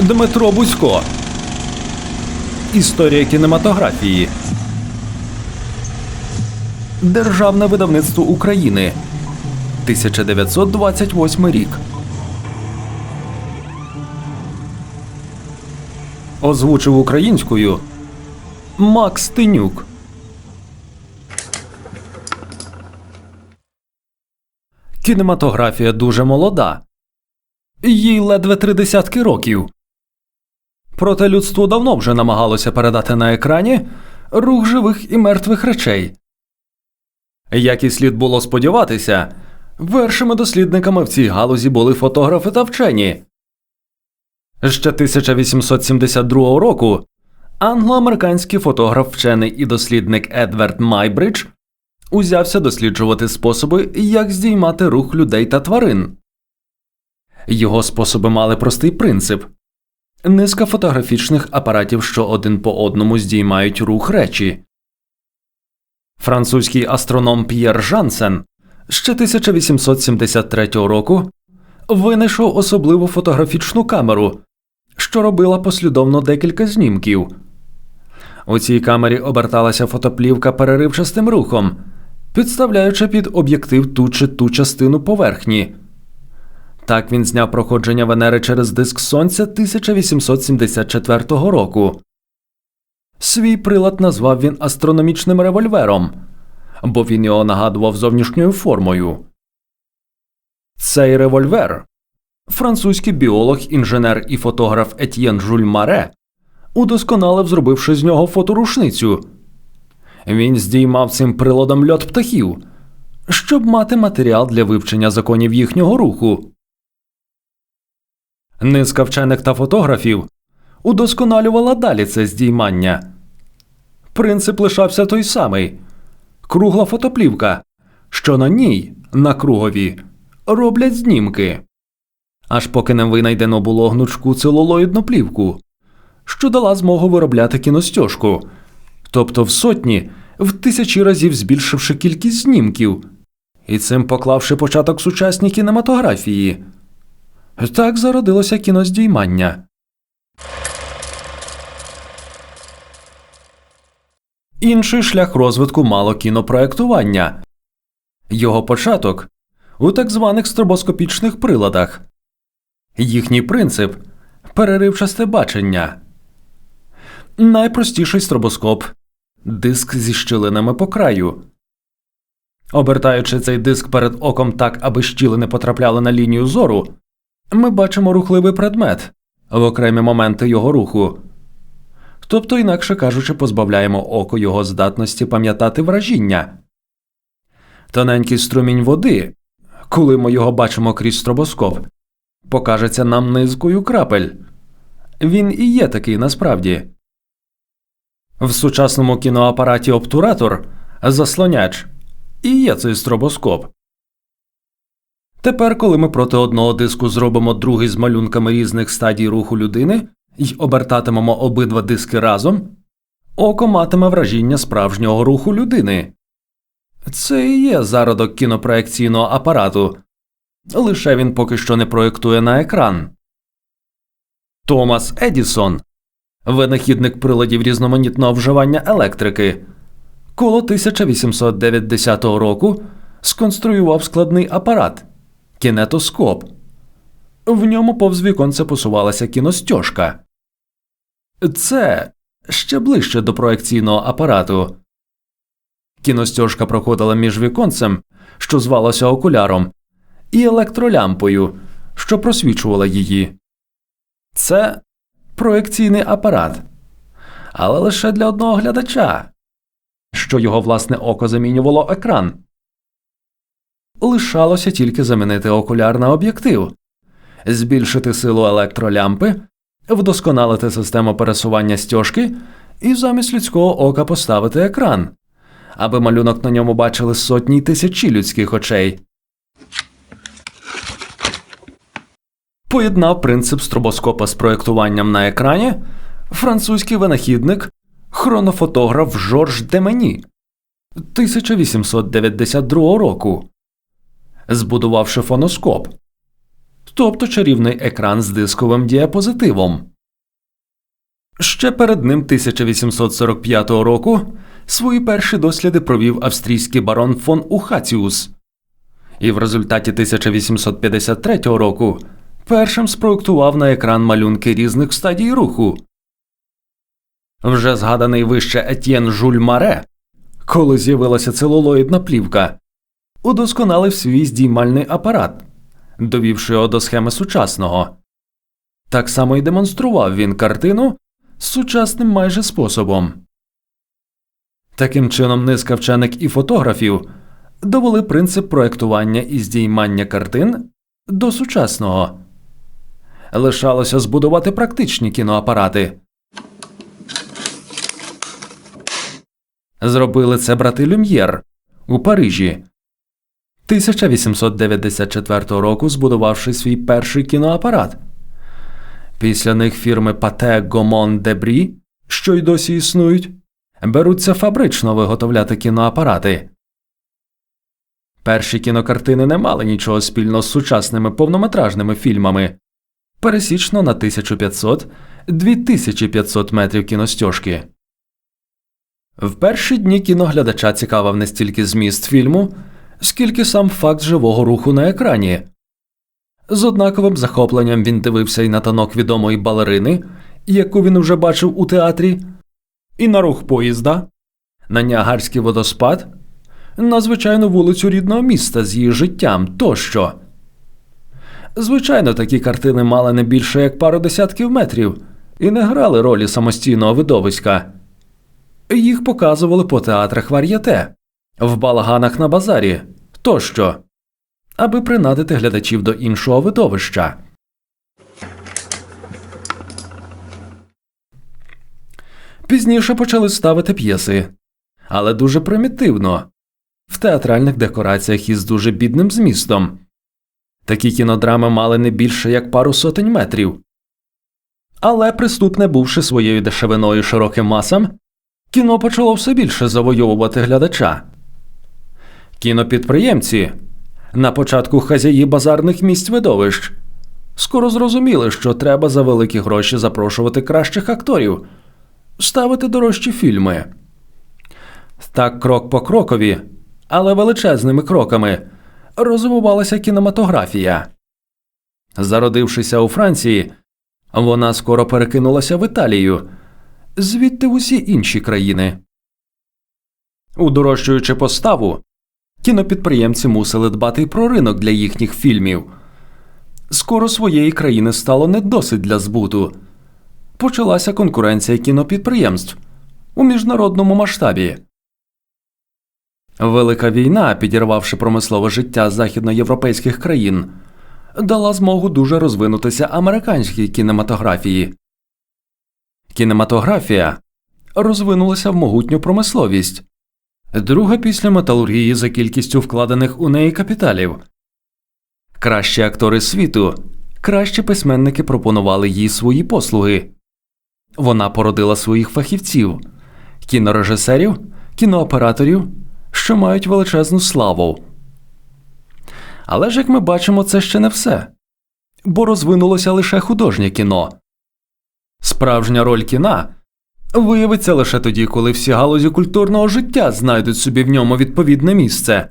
Дмитро Бузько. Історія кінематографії. Державне видавництво України. 1928 рік. Озвучив українською Макс Тинюк. Кінематографія дуже молода. Їй ледве три десятки років. Проте людство давно вже намагалося передати на екрані рух живих і мертвих речей. Як і слід було сподіватися, першими дослідниками в цій галузі були фотографи та вчені. Ще 1872 року англо-американський фотограф, вчений і дослідник Едвард Майбридж узявся досліджувати способи, як здіймати рух людей та тварин. Його способи мали простий принцип низка фотографічних апаратів, що один по одному здіймають рух речі. Французький астроном П'єр Жансен ще 1873 року винайшов особливу фотографічну камеру, що робила послідовно декілька знімків. У цій камері оберталася фотоплівка переривчастим рухом, підставляючи під об'єктив ту чи ту частину поверхні. Так він зняв проходження Венери через диск Сонця 1874 року. Свій прилад назвав він астрономічним револьвером, бо він його нагадував зовнішньою формою. Цей револьвер французький біолог, інженер і фотограф Етьєн Жуль Маре удосконалив, зробивши з нього фоторушницю. Він здіймав цим приладом льот птахів, щоб мати матеріал для вивчення законів їхнього руху. Низка вчених та фотографів удосконалювала далі це здіймання. Принцип лишався той самий кругла фотоплівка, що на ній, на кругові, роблять знімки. Аж поки не винайдено було гнучку целулоїдну плівку, що дала змогу виробляти кіностьожку, тобто в сотні, в тисячі разів збільшивши кількість знімків, і цим поклавши початок сучасній кінематографії. Так зародилося кіноздіймання. Інший шлях розвитку мало кінопроектування. Його початок у так званих стробоскопічних приладах. Їхній принцип переривчасте бачення. Найпростіший стробоскоп диск зі щілинами по краю. Обертаючи цей диск перед оком так, аби щілини потрапляли на лінію зору, ми бачимо рухливий предмет в окремі моменти його руху. Тобто, інакше кажучи, позбавляємо око його здатності пам'ятати вражіння. Тоненький струмінь води, коли ми його бачимо крізь стробоскоп, покажеться нам низкою крапель. Він і є такий насправді. В сучасному кіноапараті обтуратор заслоняч і є цей стробоскоп. Тепер, коли ми проти одного диску зробимо другий з малюнками різних стадій руху людини і обертатимемо обидва диски разом, око матиме вражіння справжнього руху людини. Це і є зародок кінопроекційного апарату, лише він поки що не проєктує на екран. Томас Едісон, винахідник приладів різноманітного вживання електрики, коло 1890 року сконструював складний апарат кінетоскоп. В ньому повз віконце посувалася кіностьожка. Це ще ближче до проекційного апарату. Кіностьожка проходила між віконцем, що звалося окуляром, і електролямпою, що просвічувала її. Це проекційний апарат, але лише для одного глядача, що його власне око замінювало екран. Лишалося тільки замінити окуляр на об'єктив, збільшити силу електролямпи, вдосконалити систему пересування стяжки і замість людського ока поставити екран, аби малюнок на ньому бачили сотні й тисячі людських очей. Поєднав принцип стробоскопа з проєктуванням на екрані французький винахідник, хронофотограф Жорж Демені 1892 року збудувавши фоноскоп, тобто чарівний екран з дисковим діапозитивом. Ще перед ним 1845 року свої перші досліди провів австрійський барон фон Ухаціус, і в результаті 1853 року першим спроектував на екран малюнки різних стадій руху. Вже згаданий вище Етьєн Жуль Маре, коли з'явилася целулоїдна плівка, удосконалив свій здіймальний апарат, довівши його до схеми сучасного. Так само й демонстрував він картину сучасним майже способом. Таким чином, низка вчених і фотографів довели принцип проектування і здіймання картин до сучасного. Лишалося збудувати практичні кіноапарати. Зробили це брати Люм'єр у Парижі. 1894 року збудувавши свій перший кіноапарат. Після них фірми Пате Гомон Дебрі, що й досі існують, беруться фабрично виготовляти кіноапарати. Перші кінокартини не мали нічого спільного з сучасними повнометражними фільмами пересічно на 1500-2500 метрів кіностьожки. В перші дні кіноглядача цікавив не стільки зміст фільму, скільки сам факт живого руху на екрані. З однаковим захопленням він дивився і на танок відомої балерини, яку він уже бачив у театрі, і на рух поїзда, на Ніагарський водоспад, на звичайну вулицю рідного міста з її життям тощо. Звичайно, такі картини мали не більше як пару десятків метрів і не грали ролі самостійного видовиська. Їх показували по театрах вар'яте, в балаганах на базарі тощо, аби принадити глядачів до іншого видовища. Пізніше почали ставити п'єси, але дуже примітивно, в театральних декораціях із дуже бідним змістом. Такі кінодрами мали не більше як пару сотень метрів. Але приступне бувши своєю дешевиною широким масам, кіно почало все більше завойовувати глядача. Кінопідприємці, на початку хазяї базарних місць видовищ, скоро зрозуміли, що треба за великі гроші запрошувати кращих акторів, ставити дорожчі фільми. Так крок по крокові, але величезними кроками розвивалася кінематографія. Зародившися у Франції, вона скоро перекинулася в Італію, звідти в усі інші країни. Удорожчуючи поставу, кінопідприємці мусили дбати про ринок для їхніх фільмів. Скоро своєї країни стало не досить для збуту. Почалася конкуренція кінопідприємств у міжнародному масштабі. Велика війна, підірвавши промислове життя західноєвропейських країн, дала змогу дуже розвинутися американській кінематографії. Кінематографія розвинулася в могутню промисловість, друга після металургії за кількістю вкладених у неї капіталів. Кращі актори світу, кращі письменники пропонували їй свої послуги. Вона породила своїх фахівців, кінорежисерів, кінооператорів, що мають величезну славу. Але ж, як ми бачимо, це ще не все, бо розвинулося лише художнє кіно. Справжня роль кіна виявиться лише тоді, коли всі галузі культурного життя знайдуть собі в ньому відповідне місце.